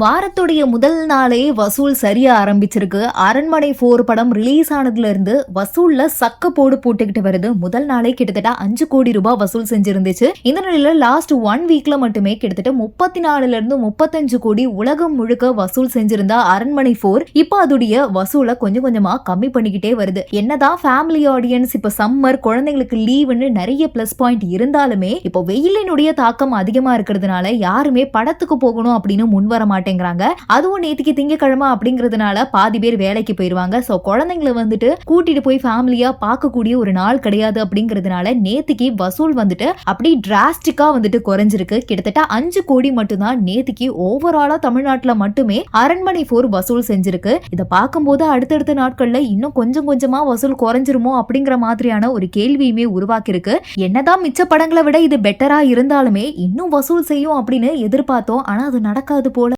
வாரத்துடைய முதல் நாளே வசூல் சரியா ஆரம்பிச்சிருக்கு. அரண்மனை போர் படம் ரிலீஸ் ஆனதுல இருந்து வசூல்ல சக்க போடு போட்டுக்கிட்டு வருது. முதல் நாளே கிட்டத்தட்ட அஞ்சு கோடி ரூபாய் வசூல் செஞ்சிருந்துச்சு. இந்த நிலையில லாஸ்ட் ஒன் வீக்ல மட்டுமே கிட்டத்தட்ட முப்பத்தி நாலுல இருந்து முப்பத்தஞ்சு கோடி உலகம் முழுக்க வசூல் செஞ்சிருந்த அரண்மனை போர். இப்போ அதோடைய வசூலை கொஞ்சம் கொஞ்சமா கம்மி பண்ணிக்கிட்டே வருது. என்னதான் ஃபேமிலி ஆடியன்ஸ் இப்ப சம்மர் குழந்தைங்களுக்கு லீவுன்னு நிறைய பிளஸ் பாயிண்ட் இருந்தாலுமே இப்போ வெயிலினுடைய தாக்கம் அதிகமா இருக்கிறதுனால யாருமே படத்துக்கு போகணும் அப்படின்னு முன் வர மாட்டேங்கிறாங்க. அதுவும் நேத்திக்கு திங்கக்கிழமை அப்படிங்கிறதுனால பாதி பேர் வேலைக்கு போயிருவாங்க. ஸோ குழந்தைங்களை வந்துட்டு கூட்டிட்டு போய் ஃபேமிலியா பார்க்கக்கூடிய ஒரு நாள் கிடையாது அப்படிங்கிறதுனால நேத்திக்கு வசூல் வந்துட்டு அப்படி டிராஸ்டிக்கா வந்துட்டு குறைஞ்சிருக்கு. கிட்டத்தட்ட அஞ்சு கோடி மட்டும்தான் நேத்திக்கு ஓவராலா தமிழ்நாட்டுல மட்டுமே அரண்மனை போர் வசூல் செஞ்சிருக்கு. இதை பார்க்கும்போது அடுத்தடுத்த நாட்கள்ல இன்னும் கொஞ்சம் கொஞ்சமா வசூல் குறைஞ்சிருமோ அப்படிங்கிற மாதிரியான ஒரு கேள்வியுமே உருவாக்கியிருக்கு. என்னதான் மிச்ச படங்களை விட இது பெட்டரா இருந்தாலுமே இன்னும் வசூல் செய்யும் அப்படின்னு எதிர்பார்த்தோம். ஆனா அது நடக்காது போல.